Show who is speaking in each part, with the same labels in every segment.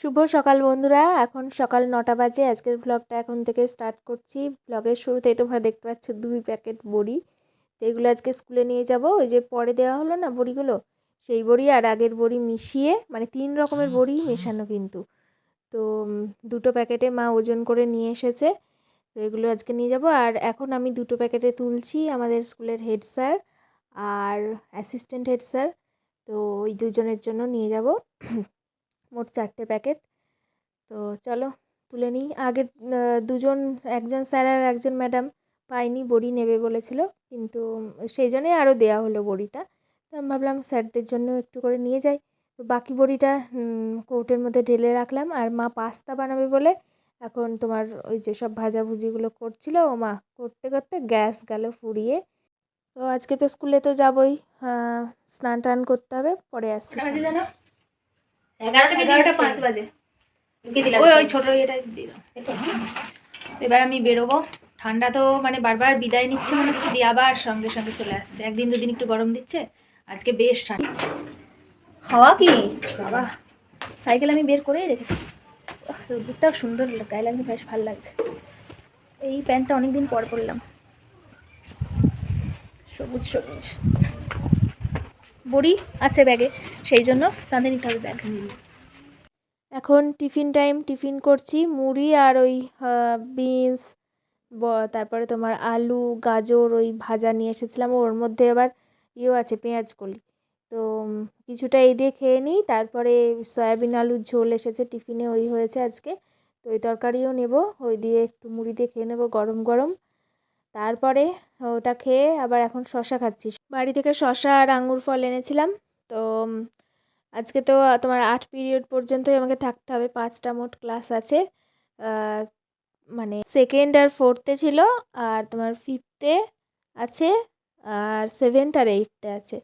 Speaker 1: শুভ সকাল বন্ধুরা, এখন সকাল নটা বাজে। আজকের ব্লগটা এখন থেকে স্টার্ট করছি। ব্লগের শুরুতেই তোমরা দেখতে পাচ্ছ দুই প্যাকেট বড়ি। তো এগুলো আজকে স্কুলে নিয়ে যাব। ওই যে পরে দেওয়া হলো না বড়িগুলো? সেই বড়ি আর আগের বড়ি মিশিয়ে মানে তিন রকমের বড়ি মেশানো কিন্তু। তো দুটো প্যাকেটে মা ওজন করে নিয়ে এসেছে। তো এগুলো আজকে নিয়ে যাব। আর এখন আমি দুটো প্যাকেটে তুলছি আমাদের স্কুলের হেড স্যার আর অ্যাসিস্ট্যান্ট হেড স্যার তো ওই দুজনের জন্য নিয়ে যাব। মোট চারটে প্যাকেট। তো চলো তুলে নিই। আগের দুজন, একজন স্যার আর একজন ম্যাডাম পাইনি, বড়ি নেবে বলেছিল। কিন্তু সেই জন্যই আরও দেওয়া হলো বড়িটা। তো আমি ভাবলাম স্যারদের জন্য একটু করে নিয়ে যাই। তো বাকি বড়িটা কৌটোর মধ্যে ঢেলে রাখলাম। আর মা পাস্তা বানাবে বলে এখন তোমার ওই যে সব ভাজাভুজিগুলো করছিল, ও মা করতে করতে গ্যাস গেল ফুরিয়ে। তো আজকে তো স্কুলে তো যাবই। স্নান টান করতে হবে, পরে আসছি।
Speaker 2: এগারোটা
Speaker 1: পাঁচ বাজে। ওই ওই? ছোট দিলাম
Speaker 2: হ্যাঁ। এবার আমি বেরোবো। ঠান্ডা তো মানে বারবার বিদায় নিচ্ছে মনে হচ্ছে দিয়ে আবার সঙ্গে সঙ্গে চলে আসছে। একদিন দুদিন একটু গরম দিচ্ছে আজকে বেশ ঠান্ডা।
Speaker 1: হাওয়া কি? বাবা সাইকেল আমি বের করেই রেখেছি। আহ, রোদ্দুরটাও সুন্দর গায়ে লাগছে বেশ ভালো লাগছে। এই প্যান্টটা অনেকদিন পর পরলাম। সবুজ সবুজ। বড়ি আছে ব্যাগে, সেই জন্য কাঁধে নিতে হবে ব্যাগ। এখন টিফিন টাইম, টিফিন করছি মুড়ি আর ওই বিনস তারপরে তোমার আলু, গাজর, ওই ভাজা নিয়ে এসেছিলাম। ওর মধ্যে আবার ইয়েও আছে, পেঁয়াজ কলি। তো কিছুটা এই দিয়ে খেয়ে নিই। তারপরে সয়াবিন আলুর ঝোল এসেছে, টিফিনে ওই হয়েছে আজকে। তো ওই তরকারিও নেব, ওই দিয়ে একটু মুড়ি দিয়ে খেয়ে নেব গরম গরম। তারপরে ওটা খেয়ে আবার এখন শশা খাচ্ছি। বাড়ি থেকে শশা আর আঙুর ফল এনেছিলাম। তো আজকে তো তোমার আট পিরিয়ড পর্যন্তই আমাকে থাকতে হবে, পাঁচটা মোট ক্লাস আছে। মানে সেকেন্ড আর ফোর্থে ছিল, আর তোমার ফিফথে আছে, আর সেভেন্থ আর এইটতে আছে।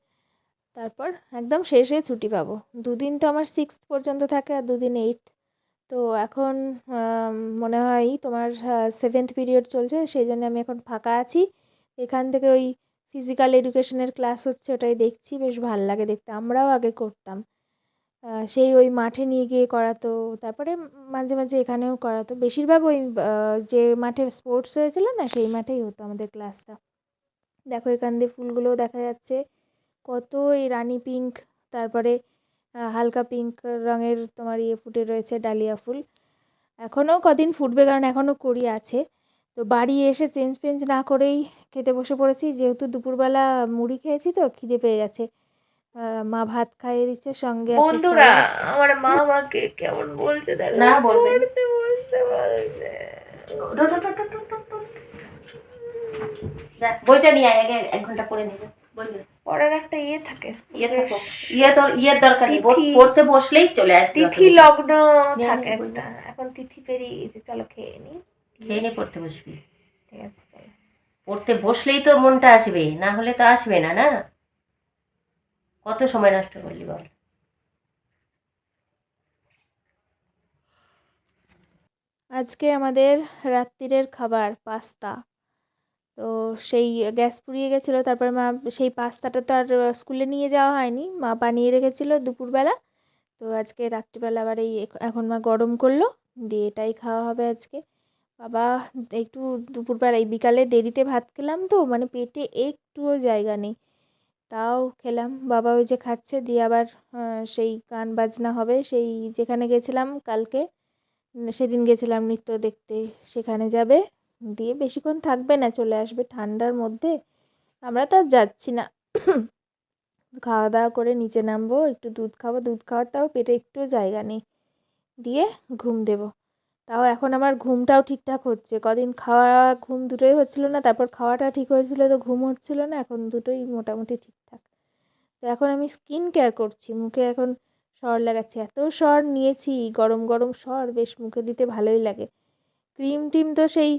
Speaker 1: তারপর একদম শেষে ছুটি পাবো। দুদিন তো আমার সিক্স পর্যন্ত থাকে আর দুদিন এইট তো এখন মনে হয় তোমার সেভেন্থ পিরিয়ড চলছে, সেই জন্য আমি এখন ফাঁকা আছি। এখান থেকে ওই ফিজিক্যাল এডুকেশনের ক্লাস হচ্ছে, ওটাই দেখছি, বেশ ভালো লাগে দেখতে। আমরাও আগে করতাম। সেই ওই মাঠে নিয়ে গিয়ে করাতো, তারপরে মাঝে মাঝে এখানেও করাতো। বেশিরভাগ ওই যে মাঠে স্পোর্টস হয়েছিল না, সেই মাঠেই হতো আমাদের ক্লাসটা দেখো, এখান দিয়ে ফুলগুলোও দেখা যাচ্ছে। কত এই রানী পিঙ্ক তারপরে হালকা পিঙ্ক রঙের তোমার ইয়ে ফুটে রয়েছে ডালিয়া ফুল। এখনও কদিন ফুটবে, কারণ এখনও করি আছে। তো বাড়ি এসে চেঞ্জ ফেঞ্জ না করেই খেতে বসে পড়েছি। যেহেতু দুপুরবেলা মুড়ি খেয়েছি তো খিদে পেয়ে গেছে। মা ভাত খাইয়ে দিচ্ছে সঙ্গে
Speaker 3: বন্ধুরা আমার মা আমাকে কেমন বলছে দেখো?
Speaker 2: না, বলবে।
Speaker 3: পড়তে বসতে বলছে।
Speaker 2: বইটা নিয়ে আগে এক ঘণ্টা নেবে বলবে
Speaker 3: পড়ার একটা ইয়ে থাকে।
Speaker 2: ইয়ে থাকো। ইয়ে তোর ইয়ের দরকার নেই। পড়তে বসলেই চলে আসবে
Speaker 3: তিথি লগ্ন থাকে একটা। এখন তিথি পেরিয়ে গেছে চলো খেয়ে নি।
Speaker 2: খেয়ে নিয়ে পড়তে বসবি।
Speaker 3: ঠিক আছে চলো।
Speaker 2: পড়তে বসলেই তো মনটা আসবে, না হলে তো আসবে না না? কত সময় নষ্ট করলি বল?
Speaker 1: আজকে আমাদের রাত্রিরের খাবার, পাস্তা। তো সেই গ্যাস পুড়িয়ে গেছিল, তারপরে মা সেই পাস্তাটা তো আর স্কুলে নিয়ে যাওয়া হয়নি, মা বানিয়ে রেখেছিলো দুপুরবেলা। তো আজকে রাত্রিবেলা আবার এই এখন মা গরম করল, দিয়ে এটাই খাওয়া হবে আজকে। বাবা, একটু দুপুরবেলা, এই বিকালে দেরিতে ভাত খেলাম তো মানে পেটে একটুও জায়গা নেই। তাও খেলাম। বাবা ওই যে খাচ্ছে, দিয়ে আবার সেই গান বাজনা হবে, সেই যেখানে গেছিলাম কালকে সেদিন গেছিলাম নৃত্য দেখতে। সেখানে যাবে, দিয়ে বেশিক্ষণ থাকবে না, চলে আসবে ঠান্ডার মধ্যে। আমরা তো আর যাচ্ছি না। খাওয়া দাওয়া করে নিচে নামবো, একটু দুধ খাব, দুধ খাওয়ার তাও পেটে একটুও জায়গা নেই। দিয়ে ঘুম দেবো। তাও এখন আমার ঘুমটাও ঠিকঠাক হচ্ছে। কদিন খাওয়া, ঘুম দুটোই হচ্ছিল না, তারপর খাওয়াটা ঠিক হয়েছিল তো ঘুম হচ্ছিল না, এখন দুটোই মোটামুটি ঠিকঠাক। তো এখন আমি স্কিন কেয়ার করছি, মুখে এখন সর লাগাচ্ছি। এত সর নিয়েছি, গরম গরম সর, বেশ মুখে দিতে ভালোই লাগে। ক্রিম টিম তো সেই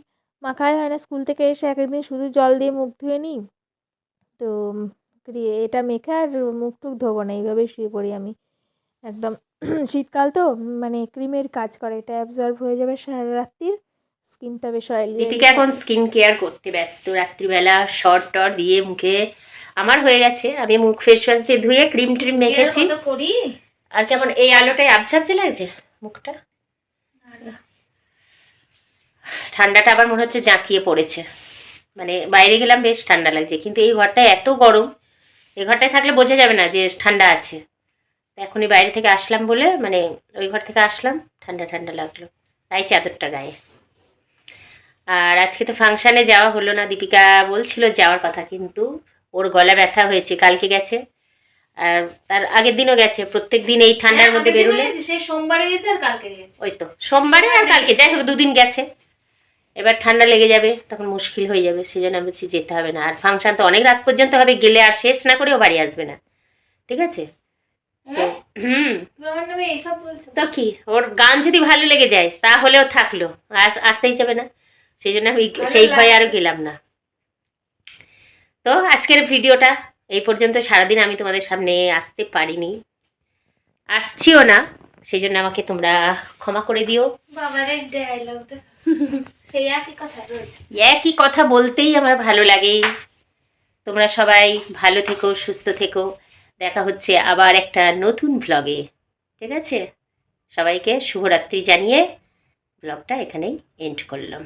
Speaker 1: মাখাই হয় না, স্কুল থেকে এসে এক একদিন শুধু জল দিয়ে মুখ ধুয়ে নিই। তো এটা মেখে আর মুখ টুক ধোবো না, এইভাবেই শুয়ে পড়ি আমি। একদম শীতকাল তো মানে ক্রিমের কাজ করে এটা অ্যাবজর্ব হয়ে যাবে সারা রাত্রির স্কিনটা বেশ অয়েলি
Speaker 2: দীপিকা এখন স্কিন কেয়ার করতে ব্যস্ত রাত্রিবেলা শর্ট টর দিয়ে মুখে আমার হয়ে গেছে আমি মুখ ফেস ওয়াশ দিয়ে ধুয়ে ক্রিম ট্রিম মেখেছি।
Speaker 3: তো করি?
Speaker 2: আর কেমন এই আলোটায় আবছা আবছা লাগছে
Speaker 4: মুখটা? ঠান্ডাটা আবার মনে হচ্ছে জাঁকিয়ে পড়েছে। মানে বাইরে গেলাম বেশ ঠান্ডা লাগছে কিন্তু এই ঘরটা এত গরম এই ঘরটায় থাকলে বোঝা যাবে না যে ঠান্ডা আছে। এখনই বাইরে থেকে আসলাম বলে মানে ওই ঘর থেকে আসলাম ঠান্ডা ঠান্ডা লাগল। তাই চাদরটা গায়ে। আর আজকে তো ফাংশানে যাওয়া হলো না দীপিকা বলছিল যাওয়ার কথা কিন্তু ওর গলা ব্যথা হয়েছে কালকে গেছে। আর তার আগের দিনও গেছে প্রত্যেক দিন এই ঠান্ডার মধ্যে
Speaker 2: হ্যাঁ, দিনও
Speaker 4: বেরোলে
Speaker 2: সে সোমবারে গেছে আর কালকে গেছে।
Speaker 4: ওই তো সোমবারে আর কালকে যাই হোক দুদিন গেছে। এবার ঠান্ডা লেগে যাবে তখন মুশকিল হয়ে যাবে সেই জন্য আমি বলছি যেতে হবে না। আর ফাংশন তো অনেক রাত পর্যন্ত হবে গেলে আর শেষ না করেও বাড়ি আসবে না। ঠিক আছে? হুম।
Speaker 2: এইসব বলছো?
Speaker 4: তো কি? ওর গান যদি ভালো লেগে যায় তাহলেও থাকল। আস আসতেই যাবে না। সেই জন্য আমি সেই ভয়ে। আরও গেলাম না। তো আজকের ভিডিওটা এই পর্যন্ত। সারাদিন আমি তোমাদের সামনে আসতে পারিনি। আসছিও না। সেই জন্য আমাকে তোমরা ক্ষমা করে দিও।
Speaker 2: সেই একই কথা রয়েছে।
Speaker 4: একই কথা বলতেই আমার ভালো লাগে। তোমরা সবাই ভালো থেকো সুস্থ থেকো। দেখা হচ্ছে আবার একটা নতুন ব্লগে ঠিক আছে? সবাইকে শুভরাত্রি জানিয়ে ব্লগটা এখানেই এন্ড করলাম।